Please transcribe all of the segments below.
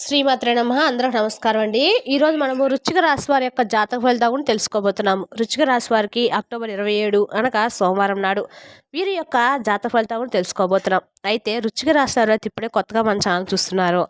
శ్రీమాత్ర నమ. అందరూ నమస్కారం అండి. ఈరోజు మనము రుచిక రాశి వారి యొక్క జాతక ఫలితాలు కూడా తెలుసుకోబోతున్నాము రుచిక రాశి వారికి అక్టోబర్ ఇరవై ఏడు అనగా సోమవారం నాడు వీరి యొక్క జాతక ఫలితాలు కూడా తెలుసుకోబోతున్నాం. అయితే రుచిక రాశి వారు అయితే ఇప్పుడే కొత్తగా మన ఛానల్ చూస్తున్నారు.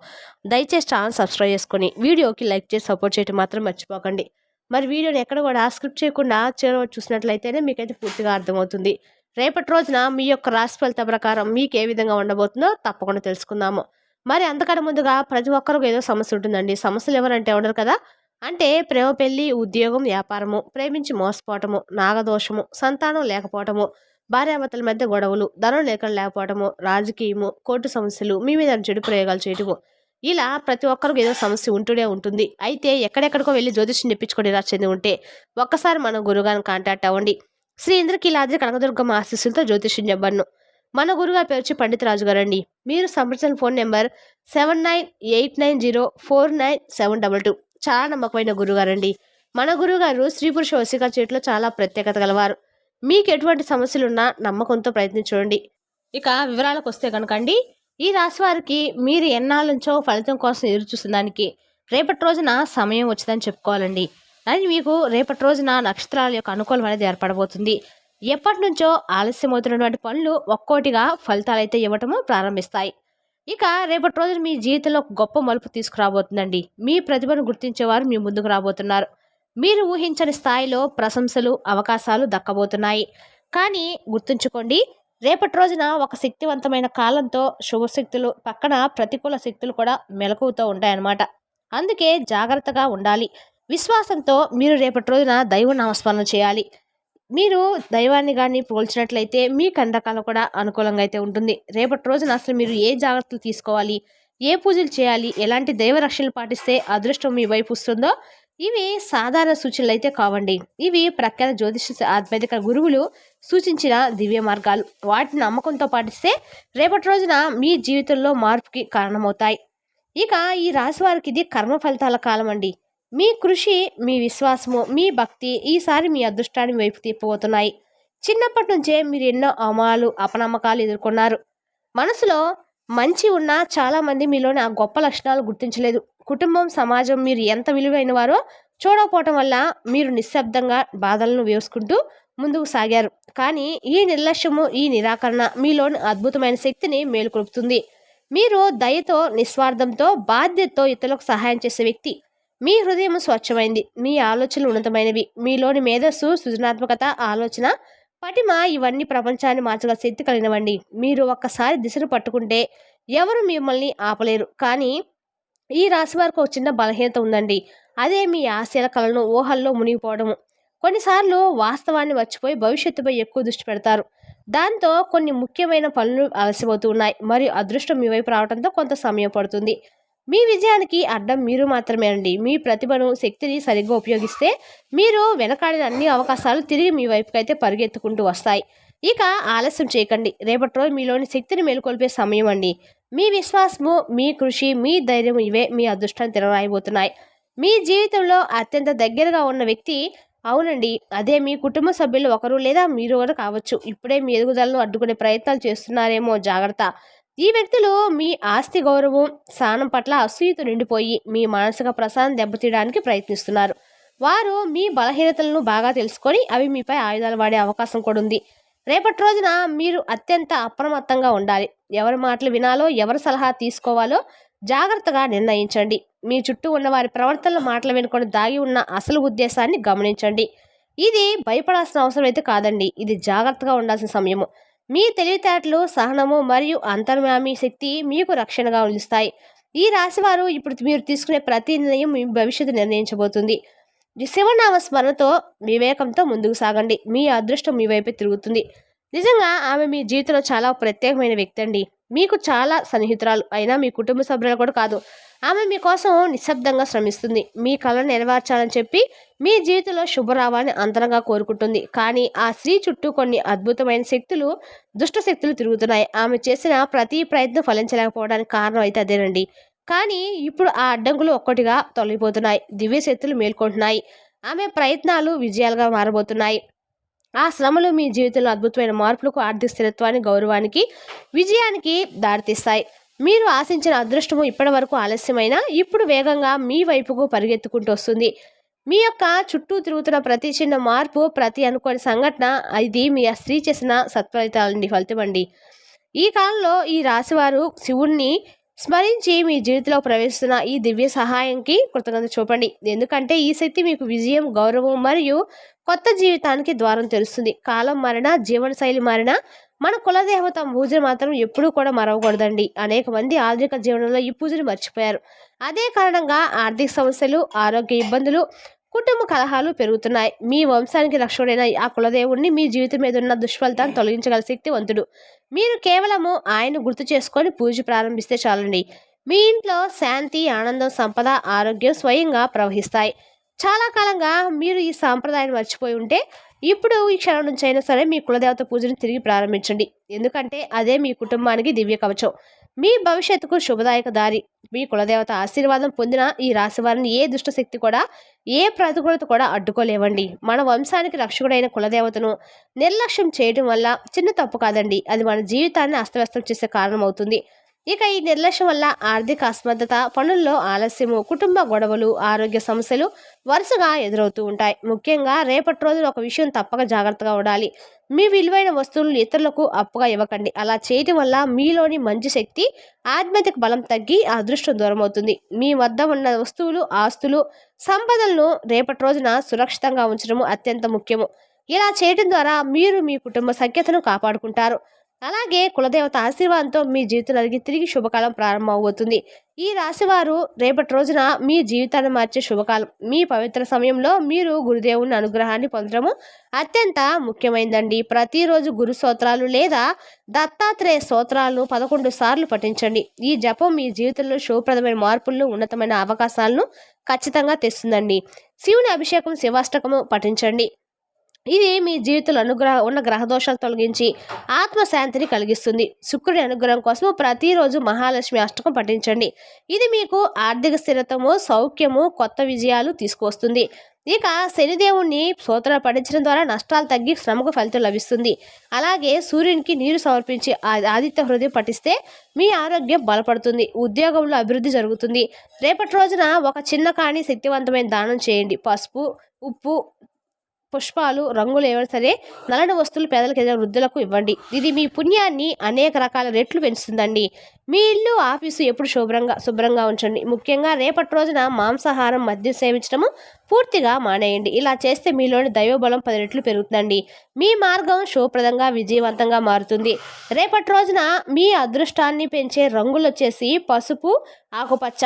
దయచేసి ఛానల్ సబ్స్క్రైబ్ చేసుకొని వీడియోకి లైక్ చేసి సపోర్ట్ చేయడం మాత్రం మర్చిపోకండి. మరి వీడియోని ఎక్కడ కూడా స్క్రిప్ట్ చేయకుండా చివరి చూసినట్లయితేనే మీకైతే పూర్తిగా అర్థమవుతుంది. రేపటి రోజున మీ యొక్క రాశి ఫలిత ప్రకారం మీకు ఏ విధంగా ఉండబోతుందో తప్పకుండా తెలుసుకుందాము. మరి అంతకన్నా ముందుగా ప్రతి ఒక్కరికి ఏదో సమస్య ఉంటుందండి. సమస్యలు ఎవరంటే ఉండరు కదా? అంటే ప్రేమ పెళ్ళి ఉద్యోగం వ్యాపారము ప్రేమించి మోసపోవటము నాగదోషము సంతానం లేకపోవటము భార్యాభర్తల మధ్య గొడవలు ధనం లేఖలు లేకపోవటము రాజకీయము కోర్టు సమస్యలు మీ మీద చెడు ప్రయోగాలు చేయటము. ఇలా ప్రతి ఒక్కరికి ఏదో సమస్య ఉంటూనే ఉంటుంది. అయితే ఎక్కడెక్కడికో వెళ్ళి జ్యోతిష్యం చెప్పించుకొని ఇలా చెంది ఉంటే ఒక్కసారి మన గురుగారిని కాంటాక్ట్ అవ్వండి. శ్రీ ఇంద్రకీలాద్రి కనకదుర్గమ్మ ఆశీస్సులతో జ్యోతిష్యం చెప్పను మన గురుగారు పేరు పండిత్ రాజు గారండి. మీరు సంప్రదించిన phone number seven nine eight nine zero four nine seven double two. చాలా నమ్మకమైన గురుగారండి. మన గురుగారు స్త్రీ పురుష వశీకరణ చేతిలో చాలా ప్రత్యేకత గలవారు. మీకు ఎటువంటి సమస్యలున్నా నమ్మకంతో ప్రయత్నించండి. ఇక వివరాలకు వస్తే కనుకండి ఈ రాశి వారికి మీరు ఎన్నాళ్ళ నుంచో ఫలితం కోసం ఎదురు దానికి రేపటి రోజున సమయం వచ్చిందని చెప్పుకోవాలండి. అది మీకు రేపటి రోజున నక్షత్రాల యొక్క అనుకూలం అనేది ఏర్పడబోతుంది. ఎప్పటి నుంచో ఆలస్యమవుతున్నటువంటి పనులు ఒక్కోటిగా ఫలితాలైతే ఇవ్వటము ప్రారంభిస్తాయి. ఇక రేపటి రోజున మీ జీవితంలో గొప్ప మలుపు తీసుకురాబోతుందండి. మీ ప్రతిభను గుర్తించేవారు మీ ముందుకు రాబోతున్నారు. మీరు ఊహించని స్థాయిలో ప్రశంసలు అవకాశాలు దక్కబోతున్నాయి. కానీ గుర్తుంచుకోండి రేపటి రోజున ఒక శక్తివంతమైన కాలంతో శుభశక్తులు పక్కన ప్రతికూల శక్తులు కూడా మెలకువతో ఉంటాయన్నమాట. అందుకే జాగ్రత్తగా ఉండాలి. విశ్వాసంతో మీరు రేపటి రోజున దైవ నామస్మరణ చేయాలి. మీరు దైవాన్ని కానీ పోల్చినట్లయితే మీ కండకాలు కూడా అనుకూలంగా అయితే ఉంటుంది. రేపటి రోజున అసలు మీరు ఏ జాగ్రత్తలు తీసుకోవాలి? ఏ పూజలు చేయాలి? ఎలాంటి దైవ రక్షణలు పాటిస్తే అదృష్టం మీ వైపు వస్తుందో ఇవి సాధారణ సూచనలు అయితే కావండి. ఇవి ప్రఖ్యాత జ్యోతిష ఆధ్యాత్మిక గురువులు సూచించిన దివ్య మార్గాలు. వాటిని నమ్మకంతో పాటిస్తే రేపటి రోజున మీ జీవితంలో మార్పుకి కారణమవుతాయి. ఇక ఈ రాశి వారికి ఇది కర్మ ఫలితాల కాలం అండి మీ కృషి మీ విశ్వాసము మీ భక్తి ఈసారి మీ అదృష్టాన్ని వైపు తిప్పబోతున్నాయి. చిన్నప్పటి నుంచే మీరు ఎన్నో అవమానాలు అపనమ్మకాలు ఎదుర్కొన్నారు. మనసులో మంచి ఉన్న చాలామంది మీలోని ఆ గొప్ప లక్షణాలు గుర్తించలేదు. కుటుంబం సమాజం మీరు ఎంత విలువైన వారో చూడకపోవటం వల్ల మీరు నిశ్శబ్దంగా బాధలను వేసుకుంటూ ముందుకు సాగారు. కానీ ఈ నిర్లక్ష్యము ఈ నిరాకరణ మీలోని అద్భుతమైన శక్తిని మేలుకొలుపుతుంది. మీరు దయతో నిస్వార్థంతో బాధ్యతతో ఇతరులకు సహాయం చేసే వ్యక్తి మీ హృదయం స్వచ్ఛమైంది మీ ఆలోచనలు ఉన్నతమైనవి మీలోని మేధస్సు సృజనాత్మకత ఆలోచన పటిమ ఇవన్నీ ప్రపంచాన్ని మార్చగల శక్తి కలిగినవండి. మీరు ఒక్కసారి దిశను పట్టుకుంటే ఎవరు మిమ్మల్ని ఆపలేరు. కానీ ఈ రాశి వారికి ఒక చిన్న బలహీనత ఉందండి. అదే మీ ఆశయాల కళను ఊహల్లో మునిగిపోవడము. కొన్నిసార్లు వాస్తవాన్ని మర్చిపోయి భవిష్యత్తుపై ఎక్కువ దృష్టి పెడతారు. దాంతో కొన్ని ముఖ్యమైన పనులు ఆలస్యమవుతూ ఉన్నాయి. మరియు అదృష్టం మీ వైపు రావడంతో కొంత సమయం పడుతుంది. మీ విజయానికి అడ్డం మీరు మాత్రమే అండి. మీ ప్రతిభను శక్తిని సరిగ్గా ఉపయోగిస్తే మీరు వెనకాడిన అన్ని అవకాశాలు తిరిగి మీ వైపుకి అయితే పరిగెత్తుకుంటూ వస్తాయి. ఇక ఆలస్యం చేయకండి. రేపటి రోజు మీలోని శక్తిని మేలుకొల్పే సమయం అండి. మీ విశ్వాసము మీ కృషి మీ ధైర్యం ఇవే మీ అదృష్టాన్ని తిరరాయబోతున్నాయి మీ జీవితంలో అత్యంత దగ్గరగా ఉన్న వ్యక్తి అవునండి. అదే మీ కుటుంబ సభ్యులు ఒకరు లేదా మీరు కూడా కావచ్చు. ఇప్పుడే మీ ఎదుగుదలను అడ్డుకునే ప్రయత్నాలు చేస్తున్నారేమో జాగ్రత్త. ఈ వ్యక్తులు మీ ఆస్తి గౌరవం స్థానం పట్ల అసూయతో నిండిపోయి మీ మానసిక ప్రశాంతం దెబ్బతీయడానికి ప్రయత్నిస్తున్నారు. వారు మీ బలహీనతలను బాగా తెలుసుకొని అవి మీపై ఆయుధాలు వాడే అవకాశం కూడా ఉంది. రేపటి రోజున మీరు అత్యంత అప్రమత్తంగా ఉండాలి. ఎవరి మాటలు వినాలో ఎవరి సలహా తీసుకోవాలో జాగ్రత్తగా నిర్ణయించండి. మీ చుట్టూ ఉన్న వారి ప్రవర్తనల మాటలు వినుకొని దాగి ఉన్న అసలు ఉద్దేశాన్ని గమనించండి. ఇది భయపడాల్సిన అవసరం అయితే కాదండి. ఇది జాగ్రత్తగా ఉండాల్సిన సమయము. మీ తెలివితేటలు సహనము మరియు అంతర్మామి శక్తి మీకు రక్షణగా నిలుస్తాయి ఈ రాశివారు ఇప్పుడు మీరు తీసుకునే ప్రతి నిర్ణయం మీ భవిష్యత్తు నిర్ణయించబోతుంది. శివనామ స్మరణతో వివేకంతో ముందుకు సాగండి. మీ అదృష్టం మీ వైపే తిరుగుతుంది. నిజంగా ఆమె మీ జీవితంలో చాలా ప్రత్యేకమైన వ్యక్తి అండి. మీకు చాలా సన్నిహితురాలు అయినా మీ కుటుంబ సభ్యులు కూడా కాదు. ఆమె మీకోసం నిశ్శబ్దంగా శ్రమిస్తుంది. మీ కళను నెరవేర్చాలని చెప్పి మీ జీవితంలో శుభరావాన్ని అంతరంగా కోరుకుంటుంది. కానీ ఆ స్త్రీ చుట్టూ కొన్ని అద్భుతమైన శక్తులు దుష్ట శక్తులు తిరుగుతున్నాయి. ఆమె చేసిన ప్రతి ప్రయత్నం ఫలించలేకపోవడానికి కారణం అయితే అదేనండి. కానీ ఇప్పుడు ఆ అడ్డంకులు ఒక్కటిగా తొలగిపోతున్నాయి. దివ్య శక్తులు మేల్కొంటున్నాయి. ఆమె ప్రయత్నాలు విజయాలుగా మారబోతున్నాయి. ఆ శ్రమలు మీ జీవితంలో అద్భుతమైన మార్పులకు ఆర్థిక స్థిరత్వాన్ని గౌరవానికి విజయానికి దారితీస్తాయి. మీరు ఆశించిన అదృష్టము ఇప్పటి వరకు ఆలస్యమైన ఇప్పుడు వేగంగా మీ వైపుకు పరిగెత్తుకుంటూ వస్తుంది. మీ యొక్క చుట్టూ తిరుగుతున్న ప్రతి చిన్న మార్పు ప్రతి అనుకోని సంఘటన ఇది మీ ఆ స్త్రీ చేసిన సత్ఫలితాలండి ఫలితం అండి ఈ కాలంలో ఈ రాశివారు శివుణ్ణి స్మరించి మీ జీవితంలో ప్రవేశిస్తున్న ఈ దివ్య సహాయంకి కృతజ్ఞత చూపండి. ఎందుకంటే ఈ శక్తి మీకు విజయం గౌరవం మరియు కొత్త జీవితానికి ద్వారం తెలుస్తుంది కాలం మారిన జీవనశైలి మారిన మన కులదేవత పూజను మాత్రం ఎప్పుడూ కూడా మరవకూడదండి. అనేక మంది ఆధునిక జీవనంలో ఈ పూజను మర్చిపోయారు. అదే కారణంగా ఆర్థిక సమస్యలు ఆరోగ్య ఇబ్బందులు కుటుంబ కలహాలు పెరుగుతున్నాయి. మీ వంశానికి రక్షకుడైన ఆ కులదేవుడిని మీ జీవితం మీద ఉన్న దుష్ఫలితాన్ని తొలగించగల శక్తివంతుడు. మీరు కేవలము ఆయన గుర్తు చేసుకొని పూజ ప్రారంభిస్తే చాలండి. మీ ఇంట్లో శాంతి ఆనందం సంపద ఆరోగ్యం స్వయంగా ప్రవహిస్తాయి. చాలా కాలంగా మీరు ఈ సాంప్రదాయాన్ని మర్చిపోయి ఉంటే ఇప్పుడు ఈ క్షణం నుంచి అయినా సరే మీ కులదేవత పూజను తిరిగి ప్రారంభించండి. ఎందుకంటే అదే మీ కుటుంబానికి దివ్య కవచం. మీ భవిష్యత్తుకు శుభదాయక దారి. మీ కులదేవత ఆశీర్వాదం పొందిన ఈ రాశి వారిని ఏ దుష్టశక్తి కూడా ఏ ప్రతికూలత కూడా అడ్డుకోలేవండి. మన వంశానికి రక్షకుడైన కులదేవతను నిర్లక్ష్యం చేయడం వల్ల చిన్న తప్పు కాదండి. అది మన జీవితాన్ని అస్తవ్యస్తం చేసే కారణమవుతుంది. ఇక ఈ నిర్లక్ష్యం వల్ల ఆర్థిక అసమర్థత పనుల్లో ఆలస్యము కుటుంబ గొడవలు ఆరోగ్య సమస్యలు వరుసగా ఎదురవుతూ ఉంటాయి. ముఖ్యంగా రేపటి రోజున ఒక విషయం తప్పక జాగ్రత్తగా ఉండాలి. మీ విలువైన వస్తువులను ఇతరులకు అప్పుగా ఇవ్వకండి. అలా చేయటం వల్ల మీలోని మంచి శక్తి ఆధ్యాత్మిక బలం తగ్గి అదృష్టం దూరమవుతుంది. మీ వద్ద ఉన్న వస్తువులు ఆస్తులు సంపదలను రేపటి రోజున సురక్షితంగా ఉంచడం అత్యంత ముఖ్యము. ఇలా చేయడం ద్వారా మీరు మీ కుటుంబ సఖ్యతను కాపాడుకుంటారు. అలాగే కులదేవత ఆశీర్వాదంతో మీ జీవితంలోకి తిరిగి శుభకాలం ప్రారంభమవుతుంది. ఈ రాశివారు రేపటి రోజున మీ జీవితాన్ని మార్చే శుభకాలం. మీ పవిత్ర సమయంలో మీరు గురుదేవుని అనుగ్రహాన్ని పొందడము అత్యంత ముఖ్యమైందండి. ప్రతిరోజు గురు స్తోత్రాలు లేదా దత్తాత్రేయ స్తోత్రాలను పదకొండు సార్లు పఠించండి. ఈ జపం మీ జీవితంలో శుభప్రదమైన మార్పులను ఉన్నతమైన అవకాశాలను ఖచ్చితంగా తెస్తుందండి. శివుని అభిషేకం శివాష్టకము పఠించండి. ఇది మీ జీవితంలో అనుగ్రహ ఉన్న గ్రహ దోషాలు తొలగించి ఆత్మశాంతిని కలిగిస్తుంది. శుక్రుడి అనుగ్రహం కోసం ప్రతిరోజు మహాలక్ష్మి అష్టకం పఠించండి. ఇది మీకు ఆర్థిక స్థిరతము సౌఖ్యము కొత్త విజయాలు తీసుకొస్తుంది ఇక శనిదేవుణ్ణి సూత్రాలు పఠించడం ద్వారా నష్టాలు తగ్గి శ్రమకు ఫలితం లభిస్తుంది. అలాగే సూర్యునికి నీరు సమర్పించి ఆదిత్య హృదయం పఠిస్తే మీ ఆరోగ్యం బలపడుతుంది. ఉద్యోగంలో అభివృద్ధి జరుగుతుంది. రేపటి రోజున ఒక చిన్న కాణి శక్తివంతమైన దానం చేయండి. పసుపు ఉప్పు పుష్పాలు రంగులు ఏమైనా సరే నల్లని వస్తువులు పేదలకు ఏదైనా వృద్ధులకు ఇవ్వండి. ఇది మీ పుణ్యాన్ని అనేక రకాల రెట్లు పెంచుతుందండి. మీ ఇల్లు ఆఫీసు ఎప్పుడు శుభ్రంగా శుభ్రంగా ఉంచండి. ముఖ్యంగా రేపటి రోజున మాంసాహారం మద్యం సేవించడము పూర్తిగా మానేయండి. ఇలా చేస్తే మీలోని దైవబలం పది రెట్లు పెరుగుతుందండి. మీ మార్గం శుభప్రదంగా విజయవంతంగా మారుతుంది. రేపటి రోజున మీ అదృష్టాన్ని పెంచే రంగులు వచ్చేసి పసుపు ఆకుపచ్చ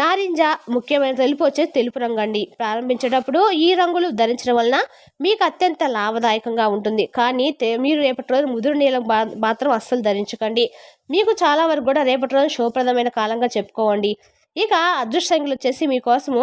నారింజ ముఖ్యమైన తెలుపు వచ్చేసి తెలుపు రంగు అండి. ప్రారంభించేటప్పుడు ఈ రంగులు ధరించడం వలన మీకు అత్యంత లాభదాయకంగా ఉంటుంది. కానీ మీరు రేపటి రోజు ముదురు నీళ్ళం మాత్రం అస్సలు ధరించకండి. మీకు చాలా వరకు కూడా రేపటి రోజు శుభప్రదమైన కాలంగా చెప్పుకోండి. ఇక అదృష్ట సంఖ్యలు వచ్చేసి మీకోసము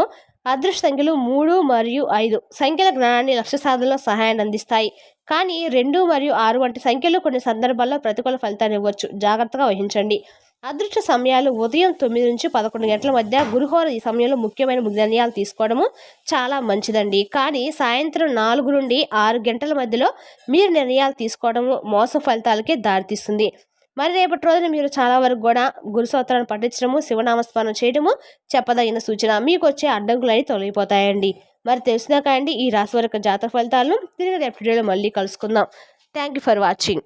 అదృష్ట సంఖ్యలు మూడు మరియు ఐదు. సంఖ్యల జ్ఞానాన్ని లక్ష్య సాధనలో సహాయాన్ని అందిస్తాయి. కానీ రెండు మరియు ఆరు వంటి సంఖ్యలు కొన్ని సందర్భాల్లో ప్రతికూల ఫలితాన్ని ఇవ్వచ్చు. జాగ్రత్తగా వహించండి. అదృష్ట సమయాలు ఉదయం తొమ్మిది నుంచి పదకొండు గంటల మధ్య గురుహోర ఈ సమయంలో ముఖ్యమైన నిర్ణయాలు తీసుకోవడము చాలా మంచిదండి. కానీ సాయంత్రం నాలుగు నుండి ఆరు గంటల మధ్యలో మీరు నిర్ణయాలు తీసుకోవడము మోస ఫలితాలకే దారితీస్తుంది. మరి రేపటి రోజున మీరు చాలా వరకు కూడా గురు సూత్రాన్ని పఠించడము శివనామస్మరణ చేయడము చెప్పదగిన సూచన మీకు వచ్చే అడ్డంకులన్నీ తొలగిపోతాయండి. మరి తెలిసినాక అండి ఈ రాశి వరకు జాతర ఫలితాలను తిరిగి రేపటి మళ్ళీ కలుసుకుందాం. Thank you for watching